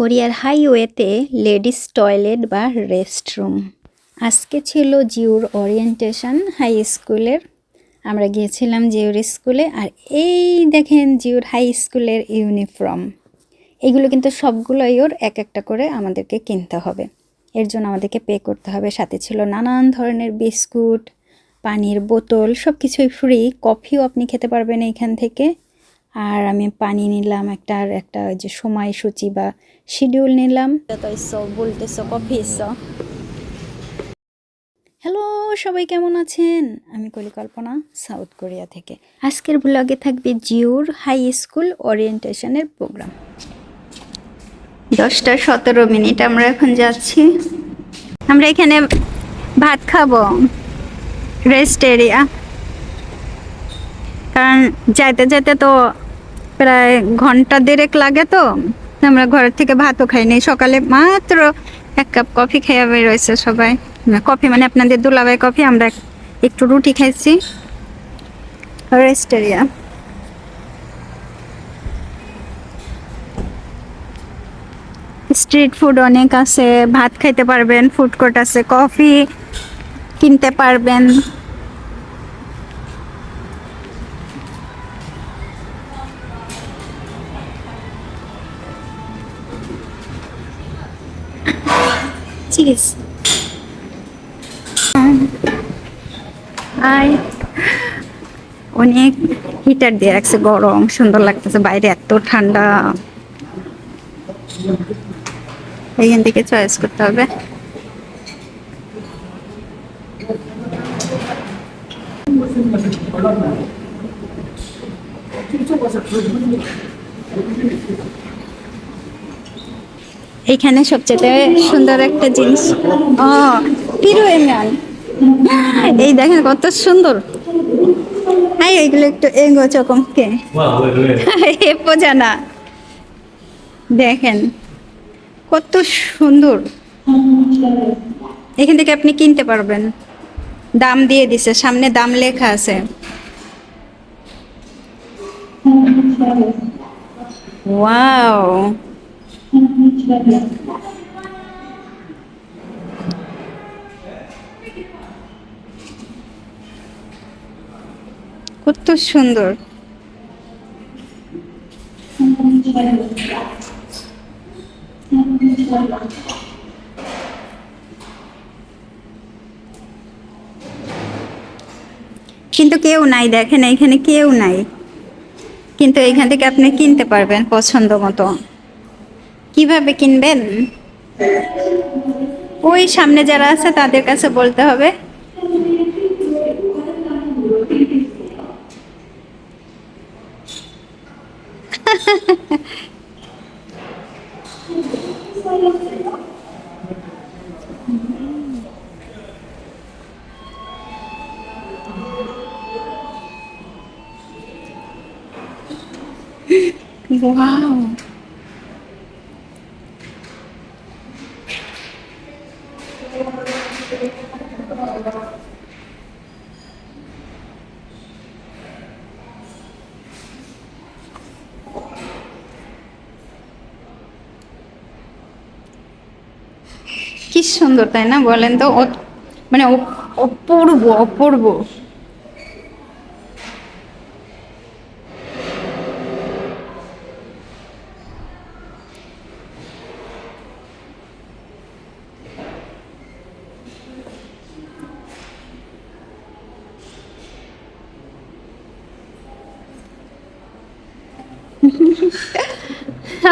কোরিয়ার হাইওয়েতে ladies toilet বা রেস্টরুম। আজকে ছিল জিওর ওরিয়েন্টেশন হাই স্কুলের। আমরা গিয়েছিলাম জিওর স্কুলে আর এই দেখেন জিওর হাই স্কুলের ইউনিফর্ম। এগুলো কিন্তু সবগুলোই ওর এক একটা করে আমাদেরকে কিনতে হবে। এর জন্য আমাদেরকে পে করতে হবে। সাথে ছিল নানান ধরনের বিস্কুট, পানির বোতল সব কিছুই ফ্রি। কফিও আপনি খেতে পারবেন এইখান থেকে। আর আমি পানি নিলাম একটা আর একটা ওই যে সময়সূচি বা শিডিউল নিলাম। বলতেছো কফি হ্যালো সবাই কেমন আছেন? আমি কলিকল্পনা সাউথ কোরিয়া থেকে। আজকের ব্লগে থাকবে জিওর হাই স্কুল ওরিয়েন্টেশনের প্রোগ্রাম দশটা সতেরো মিনিট আমরা এখন যাচ্ছি। আমরা এখানে ভাত খাব। রেস্ট এরিয়া কারণ যাইতে যেতে তো প্রায় ঘণ্টা দেড়েক লাগে তো। আমরা ঘরের থেকে ভাতও খাই খাইনি সকালে মাত্র এক কাপ কফি খেয়ে বেরোয়েছে সবাই। কফি মানে আপনাদের দুলাবাই কফি, আমরা একটু রুটি খাইছি। রেস্ট এরিয়া স্ট্রিট ফুড অনেক আছে। ভাত খাইতে পারবেন ফুড কোর্ট আছে। কফি কিনতে পারবেন। Cheese I. অনেক হিটার দিয়ে রাখছে, গরম, সুন্দর লাগতেছে, বাইরে এত ঠান্ডা। এইখান থেকে চয়েস করতে হবে। এখানে সবচেয়ে সুন্দর একটা জিনিস। ও এই দেখেন কত সুন্দর। হ্যাঁ এইগুলো একটু এগো চকমকে। কে জানা দেখেন, কত সুন্দর। এখান থেকে আপনি কিনতে পারবেন। দাম দিয়ে দিছে, সামনে দাম লেখা আছে। ওয়াও। কত সুন্দর। কিন্তু কেউ নাই, দেখেন এখানে কেউ নাই। কিন্তু এখান থেকে আপনি কিনতে পারবেন পছন্দ মতো কীভাবে কিনবেন? ওই সামনে যারা আছে তাদের কাছে বলতে হবে। ওয়াও কি সুন্দর তাই না? বলেন তো মানে অপ- অপূর্ব অপূর্ব।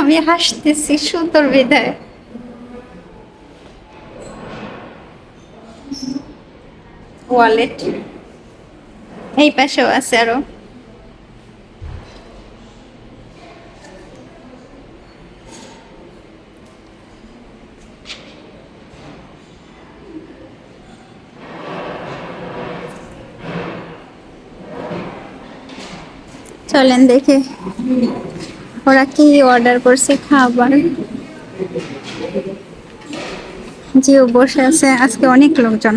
আমি হাসতেছি সুন্দর বিদায়। ওয়ালেট এই পাশেও আছে আরও। চলেন দেখে। ওরা কি অর্ডার করছে খাবার? জিও বসে আছে আজকে অনেক লোকজন।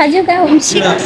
他就该我们七个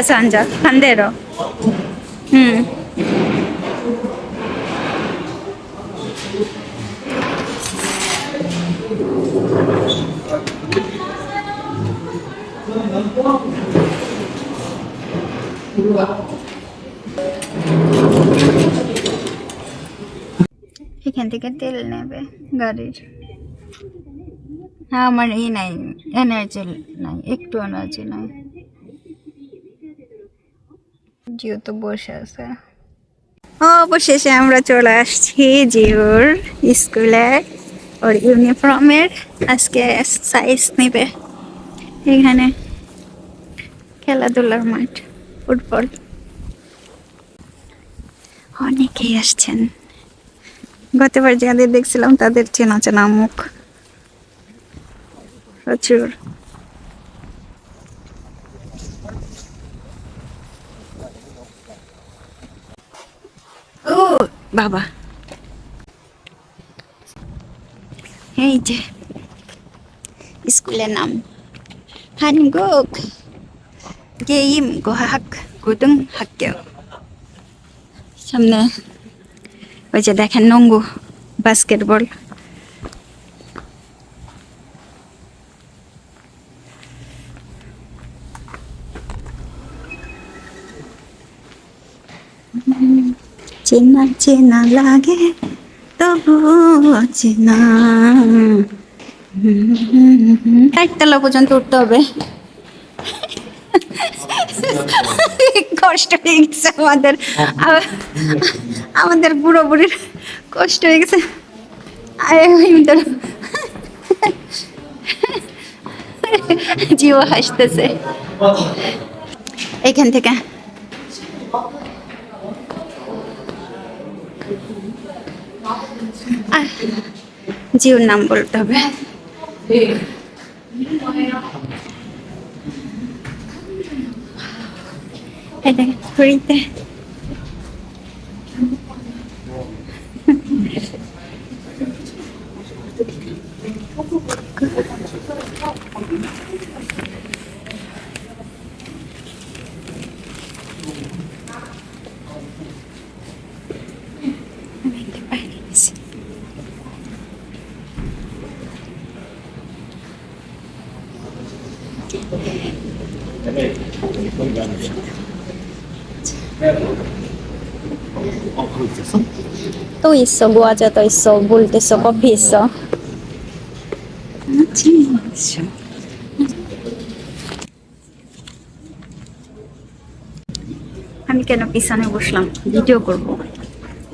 Sanja, pandero. Hmm. এখান থেকে তেল নেবে গাড়ির আমার ই নাই এনার্জি নাই একটু এনার্জি নাই জিও তো বসে আছে। অবশেষে আমরা চলে আসছি জিওর স্কুলে ওর ইউনিফর্মের। আজকে সাইজ নেবে। এখানে খেলাধুলার মাঠ, ফুটবল। অনেকেই আসছেন। গতবার যাদের দেখছিলাম তাদের চেনা চেনা মুখ। প্রচুর। ও বাবা এই যে স্কুলের নাম 한국 게임 과학 고등학교 সামনে ওই যে দেখেন নঙ্গু বাস্কেটবল চেনা চেনা লাগে তবু চেনা। একতলা পর্যন্ত উঠতে হবে। কষ্ট হয়ে গেছে আমাদের। আমাদের বুড়ো বুড়ির কষ্ট হয়ে গেছে। ইন্দর জিও হাসতেছে। এখান থেকে আহ, জিওর নাম বলতে হবে। এই দেখেন ইসো iso, যত ইসো বলতেছো কফি ইসো আমি কেন পিছনে বসলাম? ভিডিও করব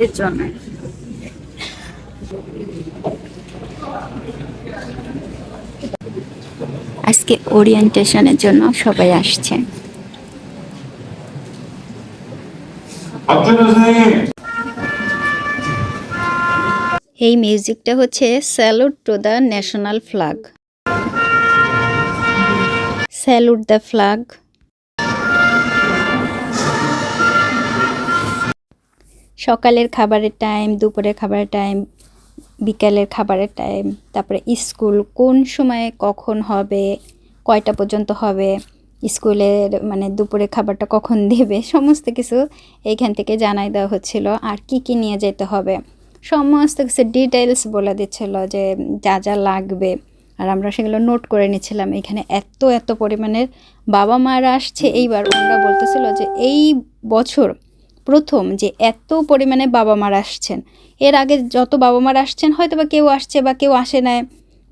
এর জন্য। আজকে ওরিয়েন্টেশনের জন্য সবাই আসছে। এই মিউজিকটা হচ্ছে salute to the national flag. Salute the flag. সকালের খাবারের টাইম, দুপুরের খাবারের টাইম, বিকালের খাবারের টাইম, তারপরে স্কুল কোন সময়ে কখন হবে, কয়টা পর্যন্ত হবে, স্কুলের মানে দুপুরে খাবারটা কখন দেবে, সমস্ত কিছু এইখান থেকে জানাই দেওয়া হচ্ছিল আর কি কি নিয়ে যেতে হবে। সমস্ত কিছু ডিটেলস বলে দিচ্ছিল যে যা যা লাগবে। আর আমরা সেগুলো নোট করে নিচ্ছিলাম, এখানে এত এত পরিমাণের বাবা মারা আসছে। এইবার ওনারা বলতেছিল যে এই বছর প্রথম যে এত পরিমাণে বাবা মারা আসছেন, এর আগে যত বাবা মারা আসছেন হয়তো বা কেউ আসছে বা কেউ আসে নাই।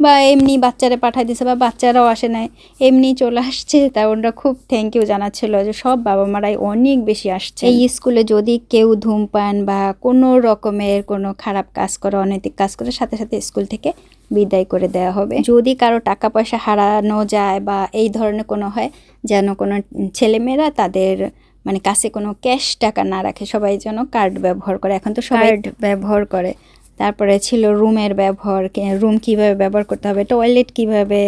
বা এমনি বাচ্চারা পাঠাই দিছে বা বাচ্চারাও আসে নাই এমনি চলে আসছে তা ওরা খুব থ্যাংক ইউ জানাচ্ছিল যে সব বাবা মারাই অনেক বেশি আসছে। এই স্কুলে যদি কেউ ধূমপান বা কোনো রকমের কোনো খারাপ কাজ করে অনৈতিক কাজ করে সাথে সাথে স্কুল থেকে বিদায় করে দেওয়া হবে। যদি কারও টাকা পয়সা হারানো যায় বা এই ধরনের কোনো হয় যেন কোনো ছেলেমেয়েরা তাদের মানে কাছে কোনো ক্যাশ টাকা না রাখে সবাই যেন কার্ড ব্যবহার করে। এখন তো সবাই কার্ড ব্যবহার করে। তারপরে ছিল রুমের ব্যবহার রুম কীভাবে ব্যবহার করতে হবে টয়লেট কীভাবে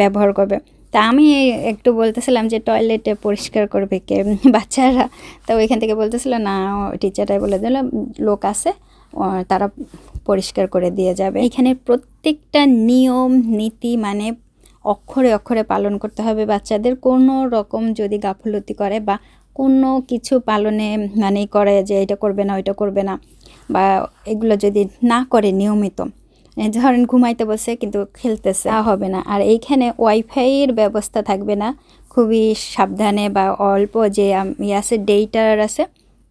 ব্যবহার করবে। তা আমি একটু বলতেছিলাম যে টয়লেটে পরিষ্কার করবে কে, বাচ্চারা। তো ওইখান থেকে বলতেছিল, না টিচারটাই বলে দিল, লোক আছে তারা পরিষ্কার করে দিয়ে যাবে। এখানে প্রত্যেকটা নিয়ম, নীতি মানে অক্ষরে অক্ষরে পালন করতে হবে। বাচ্চাদের কোনো রকম যদি গাফলতি করে বা কোনো কিছু পালনে মানে করে যে এটা করবে না, ওইটা করবে না বা এগুলো যদি না করে নিয়মিত ধরেন ঘুমাইতে বসে কিন্তু খেলতেছে হবে না। আর এইখানে ওয়াইফাইয়ের ব্যবস্থা থাকবে না, খুবই সাবধানে বা অল্প যে ইয়ে আছে ডেটার আছে,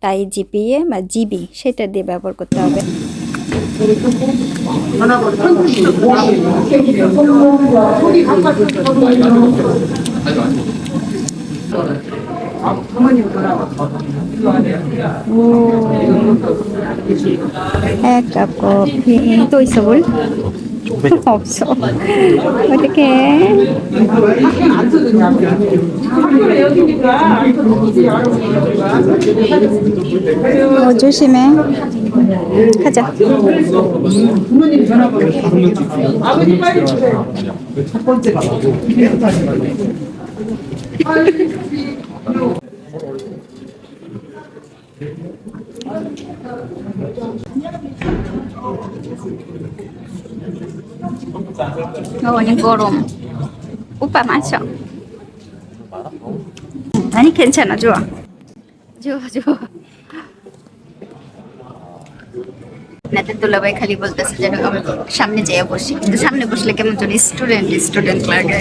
তাই জিপিএ বা জিবি সেটা দিয়ে ব্যবহার করতে হবে। 애까고 비또 있어 볼? 없어. 어떡해. 어, 조심해. 가자. 부모님 전화 아버지 빨리 주세요. 첫 번째가 나고 অনেক গরম উপা মাছ নানি খেলছে না জুয়া জোয়া জোয়া দুলাভাই খালি বলতেছে যেন সামনে যেয়ে বসি কিন্তু সামনে বসলে কেমন জন স্টুডেন্ট স্টুডেন্ট লাগে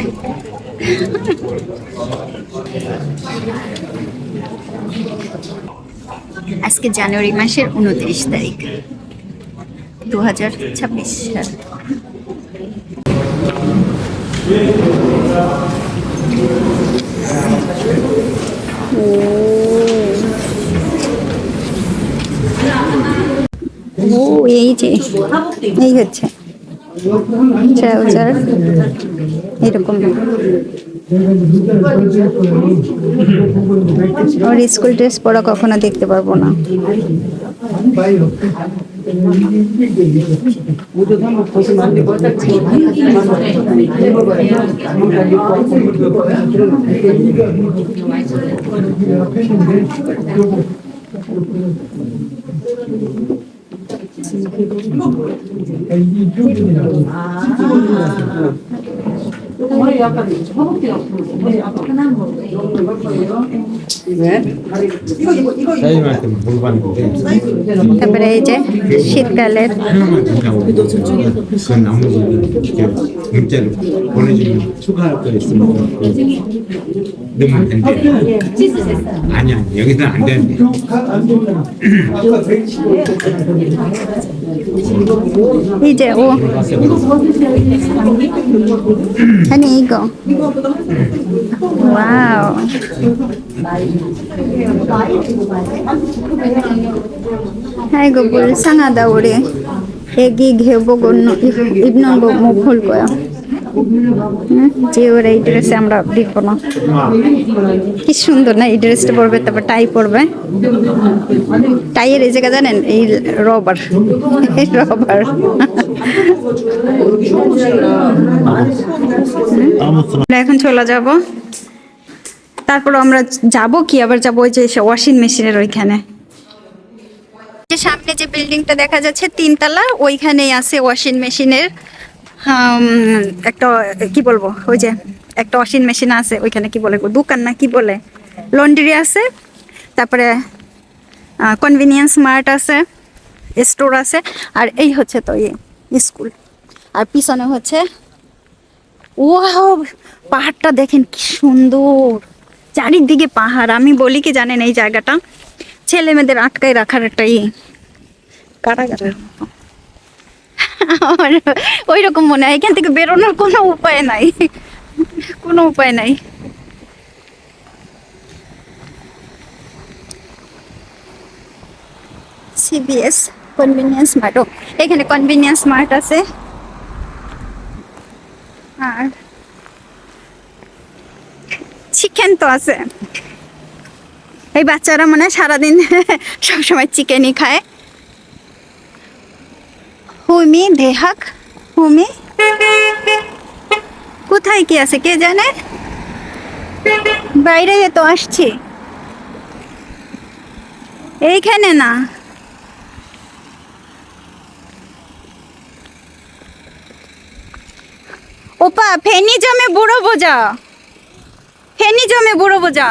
আজকে জানুয়ারি মাসের উনত্রিশ তারিখ দু হাজার ছাব্বিশ সাল। ও এই যে, এই হচ্ছে। এরকম। ওর স্কুল ড্রেস পরা কখনো দেখতে পারব না। 머리 약간 허벅지가 아프고 머리 약간 편한 거예요. 사장님한테 물어봤는데 তারপরে এই যে শীতকালের 하나만 준다고 그 나머지 이렇게 문자로 보내주면 추가할 거 있으면 넣으면 된대 아니야 여기서는 안 되는데 এই যে ও 아니 이거 와우 হ্যাঁ গো, বলছা না দা ওরে। এগি ঘেব গণ্য ইবন মুখল কয়া। যে ওরা এই ড্রেসে আমরা দেখব না। কি সুন্দর না এই ড্রেসটা পরবে, তারপর টাই পরবে। টাইয়ের এই জায়গা জানেন? এই রবার। এই রবার। এখন চলে যাব। তারপর আমরা যাব কি? আবার যাব ওই যে ওয়াশিং মেশিনের ওইখানে। যে সামনে যে বিল্ডিংটা দেখা যাচ্ছে, তিনতলা, ওইখানেই আছে ওয়াশিং মেশিনের একটা, কি বলব? ওই যে একটা ওয়াশিং মেশিন আছে, ওইখানে কি বলে? দোকান না কি বলে? লন্ড্রি আছে, তারপরে কনভিনিয়েন্স মার্ট আছে স্টোর আছে, আর এই হচ্ছে তো এই স্কুল আর পিছনে হচ্ছে ও পাহাড়টা দেখেন কি সুন্দর। চারিদিকে পাহাড়। আমি বলি কি জানেন এই জায়গাটা? ছেলে মেয়েদের আটকায় রাখার একটা ইয়ে। কারাগারের আমার ওই রকম মনে হয়। এখান থেকে বেরোনোর কোনো উপায় নাই। কোনো উপায় নাই। সিবিএস কনভিনিয়েন্স মার্ট এখানে কনভিনিয়েন্স মার্ট আছে। আর চিকেন তো আছে। এই বাচ্চারা মনে সারাদিন সবসময় চিকেনই খায়। হুমি দেহাক হুমি। কোথায় কি আছে কে জানে? বাইরে তো আসছি। এইখানে না। ওপা, ফেনি জমে বুড়ো বোঝা। ফেনি জমে বুড়ো বোঝা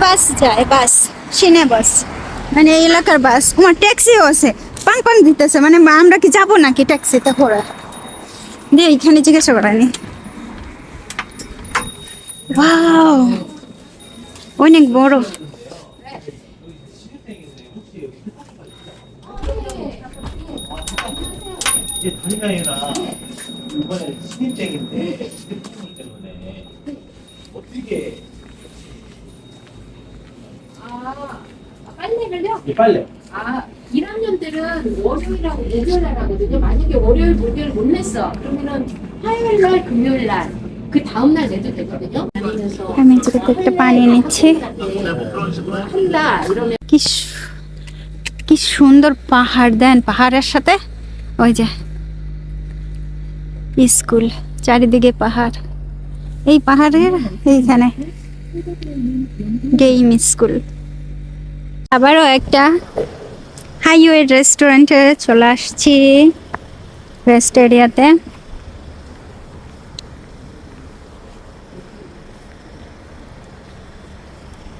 বাস যায় বাস সিনে বাস মানে এই এলাকার বাস আমার ট্যাক্সিও আছে পান পান দিতেছে মানে আমরা কি যাবো নাকি ট্যাক্সিতে করে দিয়ে এইখানে জিজ্ঞাসা করানি ওয়াও অনেক বড় 이게 돈이 아니라 이번에 신입생인데 아, 빨래를요? 이 빨래 아, 1학년들은 월요일하고 목요일 날 하거든요. 만약에 월요일, 목요일 못 냈어. 그러면은 화요일 날, 금요일 날, 그 다음날 내도 되거든요. 다니면서 আমি যেটা একটা পানি নিচ্ছি 한다 이러면 কি সু- কি সুন্দর পাহাড় দেন পাহাড়ের সাথে ওই যে স্কুল চারিদিকে পাহাড় এই পাহাড়ের এইখানে গেইম স্কুল আবারও একটা হাইওয়ে রেস্টুরেন্টে চলে আসছি রেস্ট এরিয়াতে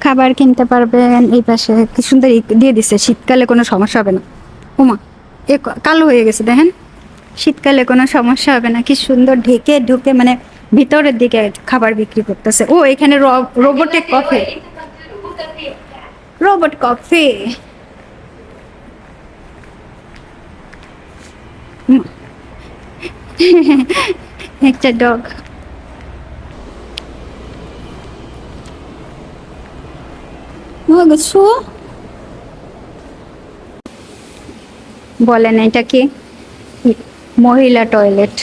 খাবার কিনতে পারবেন, এই পাশে কি সুন্দর দিয়ে দিছে, শীতকালে কোনো সমস্যা হবে না। ওমা এ কালো হয়ে গেছে দেখেন। শীতকালে কোনো সমস্যা হবে না, কি সুন্দর ঢেকে ঢুকে মানে ভিতরের দিকে খাবার বিক্রি করতেছে। ও এখানে রোবটিক কফি রোবট কফি একটা ডগ বলেন এটা কি? মহিলা টয়লেট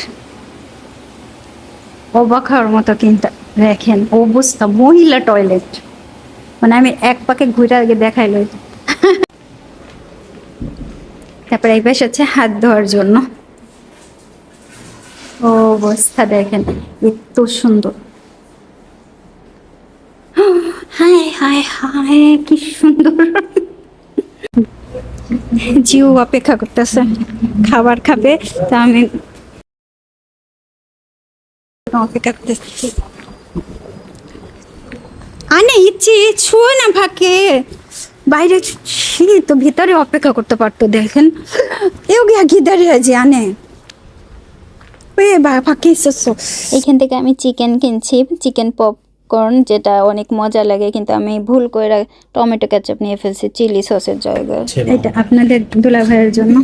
অবাক হওয়ার মতো কিন্তু দেখেন অবস্থা, মহিলা টয়লেট মানে আমি এক পাকে ঘুরে আগে দেখাইল তারপরে এই পাশে হচ্ছে হাত ধোয়ার জন্য। অবস্থা দেখেন, এত সুন্দর। হায় হায় হায়, কি সুন্দর। জিও অপেক্ষা করতেছে, খাবার খাবে, তা আমি অপেক্ষা আনে ইচ্ছে ছুঁয়ে না ফাঁকে। বাইরে তো ভিতরে অপেক্ষা করতে পারতো দেখেন। এও গিয়া গিদারে আছে আনে। এখান থেকে আমি চিকেন কিনছি চিকেন পপকর্ন যেটা অনেক মজা লাগে কিন্তু আমি ভুল করে টমেটো কেচাপ নিয়ে ফেলছি চিলি সসের জায়গায়। এটা আপনাদের দুলা ভাইয়ের জন্য।